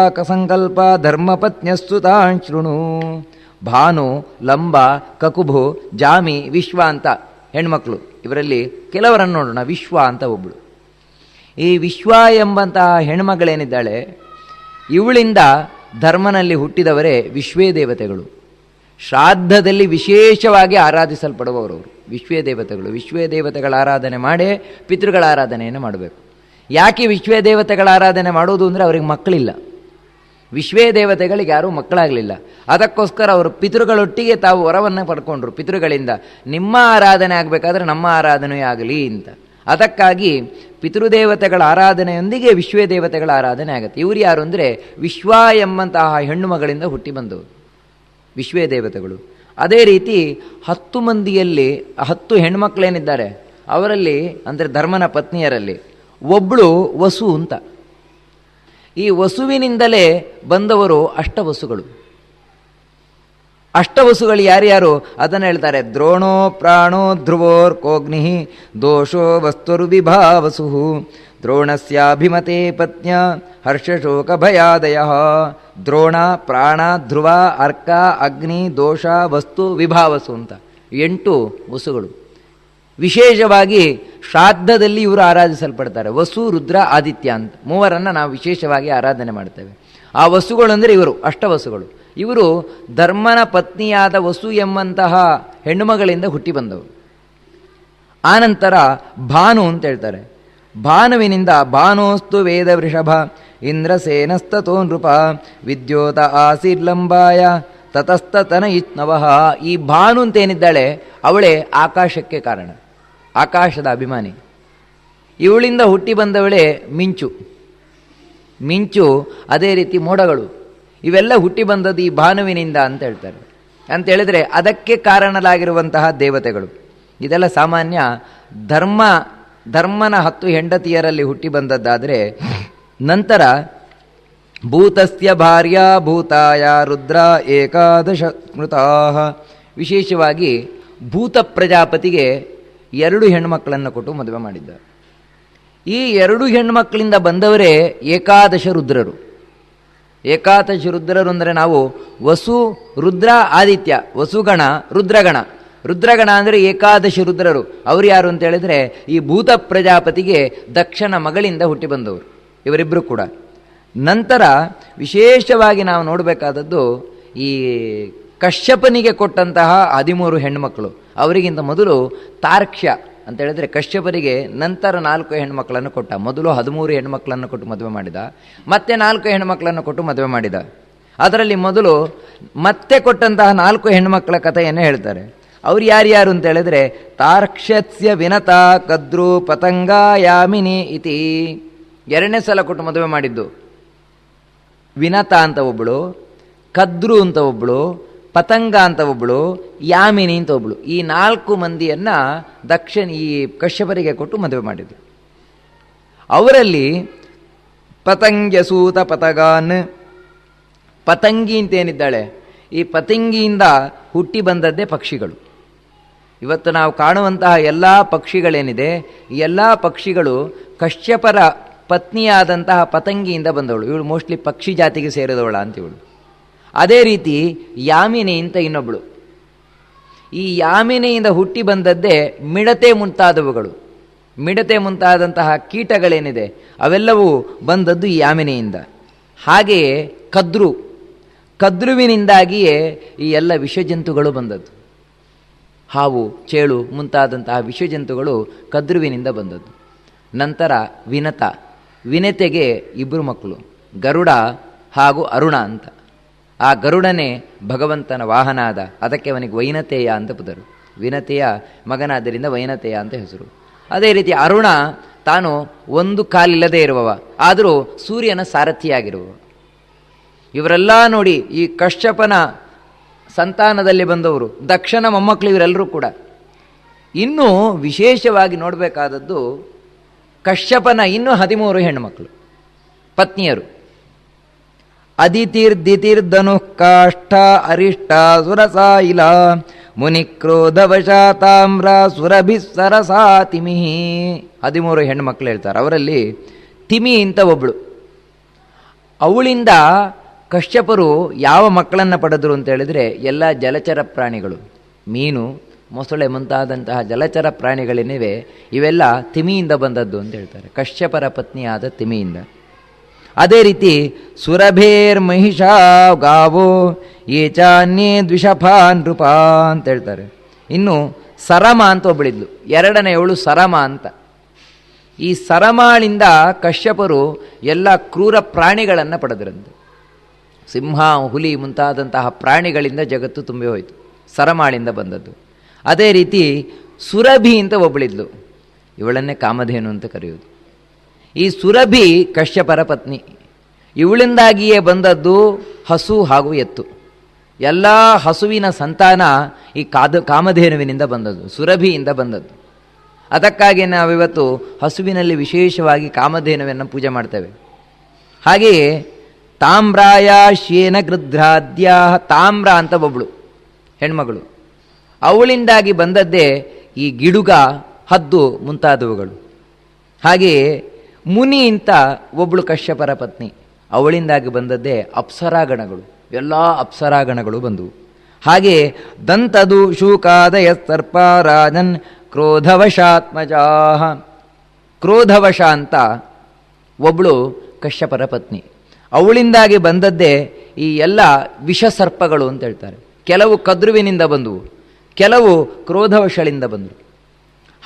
ಸಂಕಲ್ಪ ಧರ್ಮಪತ್ನ್ಯಸ್ತು ತಾನ್ ಶೃಣು. ಭಾನು, ಲಂಬ ಕಕುಭು ಜಾಮಿ, ವಿಶ್ವ ಅಂತ ಹೆಣ್ಮಕ್ಳು. ಇವರಲ್ಲಿ ಕೆಲವರನ್ನು ನೋಡೋಣ, ವಿಶ್ವ ಅಂತ ಒಬ್ಬಳು ಈ ವಿಶ್ವ ಎಂಬಂತಹ ಹೆಣ್ಮಗಳೇನಿದ್ದಾಳೆ, ಇವಳಿಂದ ಧರ್ಮನಲ್ಲಿ ಹುಟ್ಟಿದವರೇ ವಿಶ್ವೇ ದೇವತೆಗಳು. ಶ್ರಾದ್ದದಲ್ಲಿ ವಿಶೇಷವಾಗಿ ಆರಾಧಿಸಲ್ಪಡುವವರು ವಿಶ್ವೇ ದೇವತೆಗಳು. ವಿಶ್ವೇ ದೇವತೆಗಳ ಆರಾಧನೆ ಮಾಡೇ ಪಿತೃಗಳ ಆರಾಧನೆಯನ್ನು ಮಾಡಬೇಕು. ಯಾಕೆ ವಿಶ್ವೇ ದೇವತೆಗಳ ಆರಾಧನೆ ಮಾಡೋದು ಅಂದರೆ ಅವರಿಗೆ ಮಕ್ಕಳಿಲ್ಲ. ವಿಶ್ವೇ ದೇವತೆಗಳಿಗೆ ಯಾರೂ ಮಕ್ಕಳಾಗಲಿಲ್ಲ. ಅದಕ್ಕೋಸ್ಕರ ಅವರು ಪಿತೃಗಳೊಟ್ಟಿಗೆ ತಾವು ವರವನ್ನು ಪಡ್ಕೊಂಡ್ರು. ಪಿತೃಗಳಿಂದ, ನಿಮ್ಮ ಆರಾಧನೆ ಆಗಬೇಕಾದ್ರೆ ನಮ್ಮ ಆರಾಧನೆ ಆಗಲಿ ಅಂತ. ಅದಕ್ಕಾಗಿ ಪಿತೃದೇವತೆಗಳ ಆರಾಧನೆಯೊಂದಿಗೆ ವಿಶ್ವೇ ದೇವತೆಗಳ ಆರಾಧನೆ ಆಗುತ್ತೆ. ಇವರು ಯಾರು ಅಂದರೆ ವಿಶ್ವ ಎಂಬಂತಹ ಹೆಣ್ಣು ಮಗಳಿಂದ ಹುಟ್ಟಿ ಬಂದವರು. ವಿಶ್ವೇ ದೇವತೆಗಳು ಅದೇ ರೀತಿ ಹತ್ತು ಮಂದಿಯಲ್ಲಿ, ಹತ್ತು ಹೆಣ್ಮಕ್ಳೇನಿದ್ದಾರೆ, ಅವರಲ್ಲಿ, ಅಂದರೆ ಧರ್ಮನ ಪತ್ನಿಯರಲ್ಲಿ ಒಬ್ಬಳು ವಸು ಅಂತ. ಈ ವಸುವಿನಿಂದಲೇ ಬಂದವರು ಅಷ್ಟವಸುಗಳು. ಅಷ್ಟವಸುಗಳು ಯಾರ್ಯಾರು? ಅದನ್ನು ಹೇಳ್ತಾರೆ, ದ್ರೋಣೋ ಪ್ರಾಣೋ ಧ್ರುವೋರ್ ಕೋಗ್ನಿ ದೋಷೋ ವಸ್ತುರು ವಿಭಾವಸು ದ್ರೋಣಸ್ಯಾಭಿಮತೆ ಪತ್ನ್ಯ ಹರ್ಷಶೋಕ ಭಯಾದಯ ದ್ರೋಣ ಪ್ರಾಣ ಧ್ರುವ ಅರ್ಕ ಅಗ್ನಿ ದೋಷ ವಸ್ತು ವಿಭಾವಸು ಅಂತ ಎಂಟು ವಸುಗಳು. ವಿಶೇಷವಾಗಿ ಶ್ರಾದ್ದದಲ್ಲಿ ಇವರು ಆರಾಧಿಸಲ್ಪಡ್ತಾರೆ. ವಸು, ರುದ್ರ, ಆದಿತ್ಯ ಅಂತ. ಮೂವರನ್ನು ನಾವು ವಿಶೇಷವಾಗಿ ಆರಾಧನೆ ಮಾಡ್ತೇವೆ. ಆ ವಸುಗಳು ಅಂದರೆ ಇವರು, ಅಷ್ಟವಸುಗಳು. ಇವರು ಧರ್ಮನ ಪತ್ನಿಯಾದ ವಸು ಎಂಬಂತಹ ಹೆಣ್ಣುಮಗಳಿಂದ ಹುಟ್ಟಿ ಬಂದವರು. ಆನಂತರ ಭಾನು ಅಂತ ಹೇಳ್ತಾರೆ. ಭಾನುವಿನಿಂದ ಭಾನೋಸ್ತು ವೇದ ವೃಷಭ. ಇಂದ್ರಸೇನಸ್ತತೋ ನೃಪ. ವಿದ್ಯೋತ ಆಸಿರ್ಲಂಬಾಯ. ತತಸ್ತತನ ಇತ್ನವಹ ಈ ಭಾನು ಅಂತೇನಿದ್ದಾಳೆ ಅವಳೇ ಆಕಾಶಕ್ಕೆ ಕಾರಣ. ಆಕಾಶದ ಅಭಿಮಾನಿ. ಇವಳಿಂದ ಹುಟ್ಟಿ ಬಂದವಳೆ ಮಿಂಚು. ಮಿಂಚು ಅದೇ ರೀತಿ ಮೋಡಗಳು. ಇವೆಲ್ಲ ಹುಟ್ಟಿ ಬಂದದ್ದು ಈ ಭಾನುವಿನಿಂದ ಅಂತ ಹೇಳ್ತಾರೆ. ಅಂತ ಹೇಳಿದ್ರೆ ಅದಕ್ಕೆ ಕಾರಣಲಾಗಿರುವಂತಹ ದೇವತೆಗಳು. ಇದೆಲ್ಲ ಸಾಮಾನ್ಯ ಧರ್ಮ, ಧರ್ಮನ ಹತ್ತು ಹೆಂಡತಿಯರಲ್ಲಿ ಹುಟ್ಟಿ ಬಂದದ್ದಾದರೆ ನಂತರ ಭೂತಸ್ಯ ಭಾರ್ಯ ಭೂತಾಯ ರುದ್ರ ಏಕಾದಶ ಮೃತಾಹ ವಿಶೇಷವಾಗಿ ಭೂತ ಪ್ರಜಾಪತಿಗೆ ಎರಡು ಹೆಣ್ಮಕ್ಕಳನ್ನು ಕೊಟ್ಟು ಮದುವೆ ಮಾಡಿದ್ದ. ಈ ಎರಡು ಹೆಣ್ಮಕ್ಕಳಿಂದ ಬಂದವರೇ ಏಕಾದಶ ರುದ್ರರು. ಏಕಾದಶ ರುದ್ರರು ಅಂದರೆ ನಾವು ವಸು, ರುದ್ರ, ಆದಿತ್ಯ, ವಸುಗಣ, ರುದ್ರಗಣ. ರುದ್ರಗಣ ಅಂದರೆ ಏಕಾದಶಿ ರುದ್ರರು. ಅವರು ಯಾರು ಅಂತ ಹೇಳಿದರೆ ಈ ಭೂತ ಪ್ರಜಾಪತಿಗೆ ದಕ್ಷನ ಮಗಳಿಂದ ಹುಟ್ಟಿ ಬಂದವರು. ಇವರಿಬ್ಬರು ಕೂಡ. ನಂತರ ವಿಶೇಷವಾಗಿ ನಾವು ನೋಡಬೇಕಾದದ್ದು ಈ ಕಶ್ಯಪನಿಗೆ ಕೊಟ್ಟಂತಹ ಹದಿಮೂರು ಹೆಣ್ಮಕ್ಕಳು ಅವರಿಗಿಂತ ಮೊದಲು ತಾರ್ಕ್ಷ್ಯ ಅಂತ ಹೇಳಿದ್ರೆ ಕಶ್ಯಪರಿಗೆ ನಂತರ ನಾಲ್ಕು ಹೆಣ್ಮಕ್ಳನ್ನು ಕೊಟ್ಟ. ಮೊದಲು ಹದಿಮೂರು ಹೆಣ್ಮಕ್ಳನ್ನು ಕೊಟ್ಟು ಮದುವೆ ಮಾಡಿದ. ಮತ್ತೆ ನಾಲ್ಕು ಹೆಣ್ಮಕ್ಳನ್ನು ಕೊಟ್ಟು ಮದುವೆ ಮಾಡಿದ. ಅದರಲ್ಲಿ ಮೊದಲು ಮತ್ತೆ ಕೊಟ್ಟಂತಹ ನಾಲ್ಕು ಹೆಣ್ಮಕ್ಳ ಕಥೆಯನ್ನು ಹೇಳ್ತಾರೆ. ಅವ್ರು ಯಾರ್ಯಾರು ಅಂತ ಹೇಳಿದ್ರೆ ತಾರ್ಕ್ಷಸ್ಯ ವಿನತ ಕದ್ರು ಪತಂಗ ಯಾಮಿನಿ ಇತಿ. ಎರಡನೇ ಸಲ ಕೊಟ್ಟು ಮದುವೆ ಮಾಡಿದ್ದು. ವಿನತ ಅಂತ ಒಬ್ಬಳು ಕದ್ರು ಅಂತ ಒಬ್ಬಳು ಪತಂಗ ಅಂತ ಒಬ್ಬಳು ಯಾಮಿನಿ ಅಂತ ಒಬ್ಬಳು ಈ ನಾಲ್ಕು ಮಂದಿಯನ್ನು ದಕ್ಷಿಣ ಈ ಕಶ್ಯಪರಿಗೆ ಕೊಟ್ಟು ಮದುವೆ ಮಾಡಿದ್ರು. ಅವರಲ್ಲಿ ಪತಂಗ್ಯಸೂತ ಪತಗಾನ್. ಪತಂಗಿ ಅಂತೇನಿದ್ದಾಳೆ ಈ ಪತಂಗಿಯಿಂದ ಹುಟ್ಟಿ ಬಂದದ್ದೇ ಪಕ್ಷಿಗಳು. ಇವತ್ತು ನಾವು ಕಾಣುವಂತಹ ಎಲ್ಲ ಪಕ್ಷಿಗಳೇನಿದೆ ಎಲ್ಲ ಪಕ್ಷಿಗಳು ಕಶ್ಯಪರ ಪತ್ನಿಯಾದಂತಹ ಪತಂಗಿಯಿಂದ ಬಂದವಳು. ಇವಳು ಮೋಸ್ಟ್ಲಿ ಪಕ್ಷಿ ಜಾತಿಗೆ ಸೇರಿದವಳ ಅಂತ ಇವಳು. ಅದೇ ರೀತಿ ಯಾಮಿನಿ ಅಂತ ಇನ್ನೊಬ್ಬಳು ಈ ಯಾಮಿನಿಯಿಂದ ಹುಟ್ಟಿ ಬಂದದ್ದೇ ಮಿಡತೆ ಮುಂತಾದವುಗಳು. ಮಿಡತೆ ಮುಂತಾದಂತಹ ಕೀಟಗಳೇನಿದೆ, ಅವೆಲ್ಲವೂ ಬಂದದ್ದು ಈ ಯಾಮಿನಿಯಿಂದ. ಹಾಗೆಯೇ ಕದ್ರು. ಕದ್ರುವಿನಿಂದಾಗಿಯೇ ಈ ಎಲ್ಲ ವಿಷಜಂತುಗಳು ಬಂದದ್ದು. ಹಾವು, ಚೇಳು ಮುಂತಾದಂತಹ ವಿಷಜಂತುಗಳು ಕದ್ರುವಿನಿಂದ ಬಂದದ್ದು. ನಂತರ ವಿನತ. ವಿನತೆಗೆ ಇಬ್ಬರು ಮಕ್ಕಳು. ಗರುಡ ಹಾಗೂ ಅರುಣ ಅಂತ. ಆ ಗರುಡನೇ ಭಗವಂತನ ವಾಹನ ಆದ ಅದಕ್ಕೆ ಅವನಿಗೆ ವೈನತೆಯ ಅಂತ ಪದರು. ವಿನತೆಯ ಮಗನಾದ್ದರಿಂದ ವೈನತೆಯ ಅಂತ ಹೆಸರು. ಅದೇ ರೀತಿ ಅರುಣ ತಾನು ಒಂದು ಕಾಲಿಲ್ಲದೆ ಇರುವವ, ಆದರೂ ಸೂರ್ಯನ ಸಾರಥಿಯಾಗಿರುವವ. ಇವರೆಲ್ಲ ನೋಡಿ ಈ ಕಶ್ಯಪನ ಸಂತಾನದಲ್ಲಿ ಬಂದವರು, ದಕ್ಷನ ಮೊಮ್ಮಕ್ಕಳು ಇವರೆಲ್ಲರೂ ಕೂಡ. ಇನ್ನೂ ವಿಶೇಷವಾಗಿ ನೋಡಬೇಕಾದದ್ದು ಕಶ್ಯಪನ ಇನ್ನೂ ಹದಿಮೂರು ಹೆಣ್ಣುಮಕ್ಕಳು ಪತ್ನಿಯರು. ಅದಿತಿರ್ದಿತಿರ್ಧನು ಕಾಷ್ಠ ಅರಿಷ್ಟ ಸುರಸಾಯಿಲ ಮುನಿಕ್ರೋಧವಶ ತಾಮ್ರ ಸುರಭಿ ಸರಸಾ ತಿಮಿ ಹದಿಮೂರು ಹೆಣ್ಮಕ್ಳು ಹೇಳ್ತಾರೆ. ಅವರಲ್ಲಿ ತಿಮಿ ಅಂತ ಒಬ್ಬಳು ಅವಳಿಂದ ಕಶ್ಯಪರು ಯಾವ ಮಕ್ಕಳನ್ನು ಪಡೆದರು ಅಂತ ಹೇಳಿದರೆ ಎಲ್ಲ ಜಲಚರ ಪ್ರಾಣಿಗಳು. ಮೀನು, ಮೊಸಳೆ ಮುಂತಾದಂತಹ ಜಲಚರ ಪ್ರಾಣಿಗಳೇನಿವೆ. ಇವೆಲ್ಲ ತಿಮಿಯಿಂದ ಬಂದದ್ದು ಅಂತ ಹೇಳ್ತಾರೆ. ಕಶ್ಯಪರ ಪತ್ನಿಯಾದ ತಿಮಿಯಿಂದ. ಅದೇ ರೀತಿ ಸುರಭೇರ್ ಮಹಿಷಾ ಗಾವೋ ಏಚಾನ್ಯೇ ದ್ವಿಷಫಾ ನೃಪ ಅಂತ ಹೇಳ್ತಾರೆ. ಇನ್ನು ಸರಮ ಅಂತ ಒಬ್ಬಳಿದ್ಲು ಎರಡನೆಯವಳು ಸರಮ ಅಂತ. ಈ ಸರಮಾಳಿಂದ ಕಶ್ಯಪರು ಎಲ್ಲ ಕ್ರೂರ ಪ್ರಾಣಿಗಳನ್ನು ಪಡೆದರಂತೆ. ಸಿಂಹ, ಹುಲಿ ಮುಂತಾದಂತಹ ಪ್ರಾಣಿಗಳಿಂದ ಜಗತ್ತು ತುಂಬಿ ಹೋಯಿತು. ಸರಮಾಳಿಂದ ಬಂದದ್ದು. ಅದೇ ರೀತಿ ಸುರಭಿ ಅಂತ ಒಬ್ಬಳಿದ್ಲು ಇವಳನ್ನೇ ಕಾಮಧೇನು ಅಂತ ಕರೆಯೋದು ಈ ಸುರಭಿ ಕಶ್ಯಪರ ಪತ್ನಿ. ಇವಳಿಂದಾಗಿಯೇ ಬಂದದ್ದು ಹಸು ಹಾಗೂ ಎತ್ತು. ಎಲ್ಲ ಹಸುವಿನ ಸಂತಾನ ಈ ಕಾದ, ಕಾಮಧೇನುವಿನಿಂದ ಬಂದದ್ದು, ಸುರಭಿಯಿಂದ ಬಂದದ್ದು. ಅದಕ್ಕಾಗಿ ನಾವಿವತ್ತು ಹಸುವಿನಲ್ಲಿ ವಿಶೇಷವಾಗಿ ಕಾಮಧೇನುವನ್ನು ಪೂಜೆ ಮಾಡ್ತೇವೆ. ಹಾಗೆಯೇ ತಾಮ್ರಾಯ ಶೇನ ಗೃಧ್ರಾದ್ಯ ತಾಮ್ರ ಅಂತ ಒಬ್ಬಳು ಹೆಣ್ಮಗಳು. ಅವಳಿಂದಾಗಿ ಬಂದದ್ದೇ ಈ ಗಿಡುಗ, ಹದ್ದು ಮುಂತಾದವುಗಳು. ಹಾಗೆಯೇ ಮುನಿ ಅಂತ ಒಬ್ಬಳು ಕಶ್ಯಪರ ಪತ್ನಿ. ಅವಳಿಂದಾಗಿ ಬಂದದ್ದೇ ಅಪ್ಸರಾಗಣಗಳು. ಎಲ್ಲ ಅಪ್ಸರಾಗಣಗಳು ಬಂದವು. ಹಾಗೆ ದಂತದು ಶೂಕಾದಯ ಸರ್ಪ ರಾಜನ್ ಕ್ರೋಧವಶಾತ್ಮಜಾಹ. ಕ್ರೋಧವಶ ಅಂತ ಒಬ್ಳು ಕಶ್ಯಪರ ಪತ್ನಿ. ಅವಳಿಂದಾಗಿ ಬಂದದ್ದೇ ಈ ಎಲ್ಲ ವಿಷಸರ್ಪಗಳು ಅಂತ ಹೇಳ್ತಾರೆ. ಕೆಲವು ಕದ್ರುವಿನಿಂದ ಬಂದವು. ಕೆಲವು ಕ್ರೋಧವಶಳಿಂದ ಬಂದರು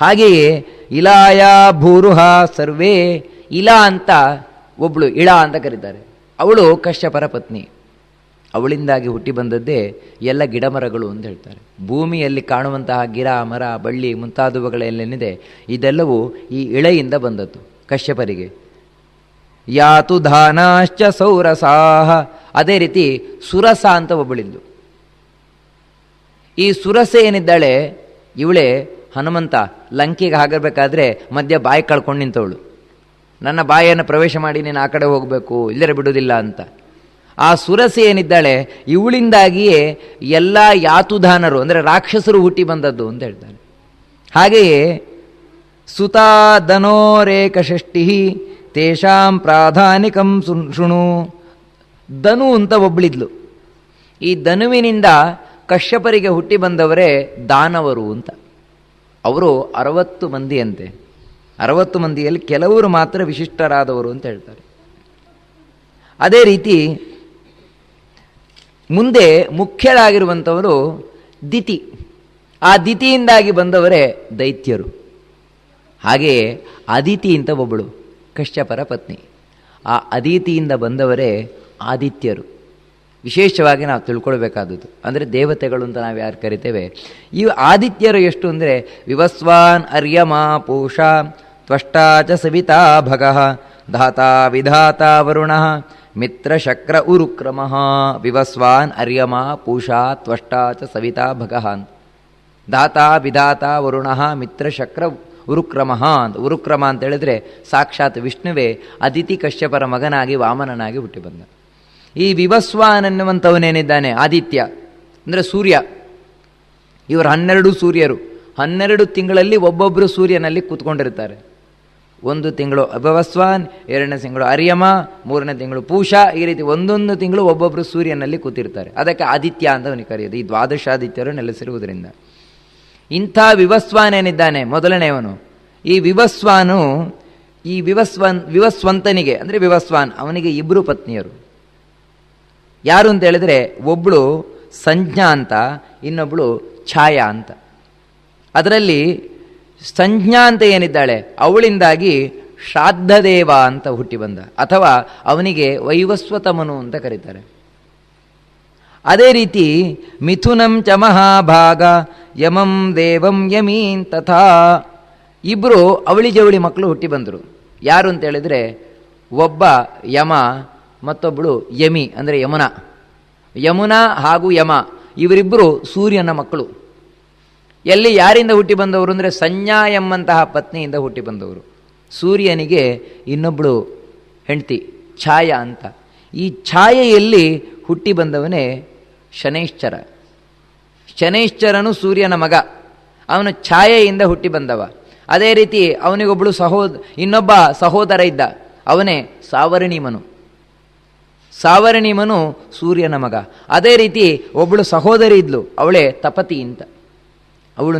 ಹಾಗೆಯೇ ಇಲಾಯ ಭೂರುಹ ಸರ್ವೇ ಇಲಾ ಅಂತ ಒಬ್ಬಳು ಇಳ ಅಂತ ಕರೀತಾರೆ. ಅವಳು ಕಶ್ಯಪರ ಪತ್ನಿ. ಅವಳಿಂದಾಗಿ ಹುಟ್ಟಿ ಬಂದದ್ದೇ ಎಲ್ಲ ಗಿಡಮರಗಳು ಅಂತ ಹೇಳ್ತಾರೆ. ಭೂಮಿಯಲ್ಲಿ ಕಾಣುವಂತಹ ಗಿಡ, ಮರ, ಬಳ್ಳಿ ಮುಂತಾದವುಗಳೆಲ್ಲೇನಿದೆ. ಇದೆಲ್ಲವೂ ಈ ಇಳೆಯಿಂದ ಬಂದದ್ದು ಕಶ್ಯಪರಿಗೆ. ಯಾತು ಧಾನಾಶ್ಚ ಸೌರಸಾಹ. ಅದೇ ರೀತಿ ಸುರಸ ಅಂತ ಒಬ್ಬಳಿಂದು ಈ ಸುರಸ ಏನಿದ್ದಾಳೆ, ಇವಳೇ ಹನುಮಂತ ಲಂಕೆಗೆ ಆಗಿರಬೇಕಾದ್ರೆ ಮಧ್ಯ ಬಾಯಿ ಕಳ್ಕೊಂಡು ನಿಂತವಳು. ನನ್ನ ಬಾಯನ್ನು ಪ್ರವೇಶ ಮಾಡಿ ನೀನು ಆ ಕಡೆ ಹೋಗಬೇಕು, ಇಲ್ಲರೆ ಬಿಡುವುದಿಲ್ಲ ಅಂತ. ಆ ಸುರಸಿ ಏನಿದ್ದಾಳೆ, ಇವಳಿಂದಾಗಿಯೇ ಎಲ್ಲ ಯಾತುದಾನರು ಅಂದರೆ ರಾಕ್ಷಸರು ಹುಟ್ಟಿ ಬಂದದ್ದು ಅಂತ ಹೇಳ್ತಾರೆ ಹಾಗೆಯೇ ಸುತಾ ದನೋರೇಕ ಷಷ್ಠಿ ತೇಷಾಂ ಪ್ರಾಧಾನಿಕಂ ಶೃಣು. ದನು ಅಂತ ಒಬ್ಬಳಿದ್ಲು ಈ ಧನುವಿನಿಂದ ಕಶ್ಯಪರಿಗೆ ಹುಟ್ಟಿ ಬಂದವರೇ ದಾನವರು ಅಂತ. ಅವರು ಅರವತ್ತು ಮಂದಿಯಂತೆ. ಅರವತ್ತು ಮಂದಿಯಲ್ಲಿ ಕೆಲವರು ಮಾತ್ರ ವಿಶಿಷ್ಟರಾದವರು ಅಂತ ಹೇಳ್ತಾರೆ. ಅದೇ ರೀತಿ ಮುಂದೆ ಮುಖ್ಯರಾಗಿರುವಂಥವರು ದಿತಿ. ಆ ದಿತಿಯಿಂದಾಗಿ ಬಂದವರೇ ದೈತ್ಯರು. ಹಾಗೆಯೇ ಅದಿತಿ ಅಂತ ಒಬ್ಬಳು, ಕಶ್ಯಪರ ಪತ್ನಿ. ಆ ಅದಿತಿಯಿಂದ ಬಂದವರೇ ಆದಿತ್ಯರು. ವಿಶೇಷವಾಗಿ ನಾವು ತಿಳ್ಕೊಳ್ಬೇಕಾದದ್ದು. ಅಂದರೆ ದೇವತೆಗಳು ಅಂತ ನಾವು ಯಾರು ಕರಿತೇವೆ? ಈ ಆದಿತ್ಯರು ಎಷ್ಟು ಅಂದರೆ, ವಿವಸ್ವಾನ್ ಅರ್ಯಮ ಪೂಷ ತ್ವಷ್ಟಾ ಚ ಸವಿತಾ ಭಗಃ ಧಾತಾ ವಿಧಾತ ವರುಣ ಮಿತ್ರ ಶಕ್ರ ಉರುಕ್ರಮ ವಿವಸ್ವಾನ್ ಅರ್ಯಮ ಪೂಷಾ ತ್ವಷ್ಟಾ ಚ ಸವಿತಾ ಭಗಃ ಅಂತ. ದಾತಾ ವಿಧಾತ ವರುಣ ಮಿತ್ರ ಶಕ್ರ ಉರುಕ್ರಮ ಅಂತ. ಉರುಕ್ರಮ ಅಂತ ಹೇಳಿದ್ರೆ ಸಾಕ್ಷಾತ್ ವಿಷ್ಣುವೇ, ಅದಿತಿ ಕಶ್ಯಪರ ಮಗನಾಗಿ ವಾಮನನಾಗಿ ಹುಟ್ಟಿ ಬಂದ ಈ ವಿವಸ್ವಾನ್ ಅನ್ನುವಂಥವನೇನಿದ್ದಾನೆ? ಆದಿತ್ಯ, ಅಂದರೆ ಸೂರ್ಯ. ಇವರು ಹನ್ನೆರಡು ಸೂರ್ಯರು. ಹನ್ನೆರಡು ತಿಂಗಳಲ್ಲಿ ಒಬ್ಬೊಬ್ಬರು ಸೂರ್ಯನಲ್ಲಿ ಕೂತ್ಕೊಂಡಿರ್ತಾರೆ. ಒಂದು ತಿಂಗಳು ಅಭವಸ್ವಾನ್ ಎರಡನೇ ತಿಂಗಳು ಅರಿಯಮ, ಮೂರನೇ ತಿಂಗಳು ಪೂಷಾ, ಈ ರೀತಿ ಒಂದೊಂದು ತಿಂಗಳು ಒಬ್ಬೊಬ್ಬರು ಸೂರ್ಯನಲ್ಲಿ ಕೂತಿರ್ತಾರೆ. ಅದಕ್ಕೆ ಆದಿತ್ಯ ಅಂತ ಅವನಿಗೆ ಕರೆಯೋದು. ಈ ದ್ವಾದಶ ಆದಿತ್ಯರು ನೆಲೆಸಿರುವುದರಿಂದ. ಇಂಥ ವಿವಸ್ವಾನ್ ಏನಿದ್ದಾನೆ? ಮೊದಲನೆಯವನು. ಈ ವಿವಸ್ವಾನು, ಈ ವಿವಸ್ವನ್, ವಿವಸ್ವಂತನಿಗೆ, ಅಂದರೆ ವಿವಸ್ವಾನ್, ಅವನಿಗೆ ಇಬ್ಬರು ಪತ್ನಿಯರು. ಯಾರು ಅಂತ ಹೇಳಿದ್ರೆ ಒಬ್ಬಳು ಸಂಜ್ಞಾ ಅಂತ ಇನ್ನೊಬ್ಬಳು ಛಾಯಾ ಅಂತ. ಅದರಲ್ಲಿ ಸಂಜ್ಞಾ ಅಂತ ಏನಿದ್ದಾಳೆ? ಅವಳಿಂದಾಗಿ ಶ್ರಾದ್ದದೇವ ಅಂತ ಹುಟ್ಟಿ ಬಂದ. ಅಥವಾ ಅವನಿಗೆ ವೈವಸ್ವತಮನು ಅಂತ ಕರೀತಾರೆ. ಅದೇ ರೀತಿ ಮಿಥುನಂ ಚ ಮಹಾಭಾಗ, ಯಮಂ ದೇವಂ ಯಮೀನ್ ತಥಾ. ಇಬ್ಬರು ಅವಳಿ ಜವಳಿ ಮಕ್ಕಳು ಹುಟ್ಟಿ ಬಂದರು. ಯಾರು ಅಂತ ಹೇಳಿದ್ರೆ ಒಬ್ಬ ಯಮ ಮತ್ತೊಬ್ಬಳು ಯಮಿ, ಅಂದರೆ ಯಮುನಾ. ಯಮುನಾ ಹಾಗೂ ಯಮ ಇವರಿಬ್ಬರು ಸೂರ್ಯನ ಮಕ್ಕಳು. ಎಲ್ಲಿ ಯಾರಿಂದ ಹುಟ್ಟಿ ಬಂದವರು ಅಂದರೆ ಸಂಜ್ಞಾ ಎಂಬಂತಹ ಪತ್ನಿಯಿಂದ ಹುಟ್ಟಿ ಬಂದವರು. ಸೂರ್ಯನಿಗೆ ಇನ್ನೊಬ್ಬಳು ಹೆಂಡತಿ, ಛಾಯಾ ಅಂತ. ಈ ಛಾಯೆಯಲ್ಲಿ ಹುಟ್ಟಿ ಬಂದವನೇ ಶನೈಶ್ಚರ. ಶನೈಶ್ಚರನು ಸೂರ್ಯನ ಮಗ. ಅವನು ಛಾಯೆಯಿಂದ ಹುಟ್ಟಿ ಬಂದವ. ಅದೇ ರೀತಿ ಅವನಿಗೊಬ್ಬಳು ಸಹೋದ ಇನ್ನೊಬ್ಬ ಸಹೋದರ ಇದ್ದ. ಅವನೇ ಸಾವರ್ಣಿಮನು. ಸಾವರ್ಣಿಮನು ಸೂರ್ಯನ ಮಗ. ಅದೇ ರೀತಿ ಒಬ್ಬಳು ಸಹೋದರಿ ಇದ್ಲು ಅವಳೇ ತಪತಿ ಅಂತ. ಅವಳು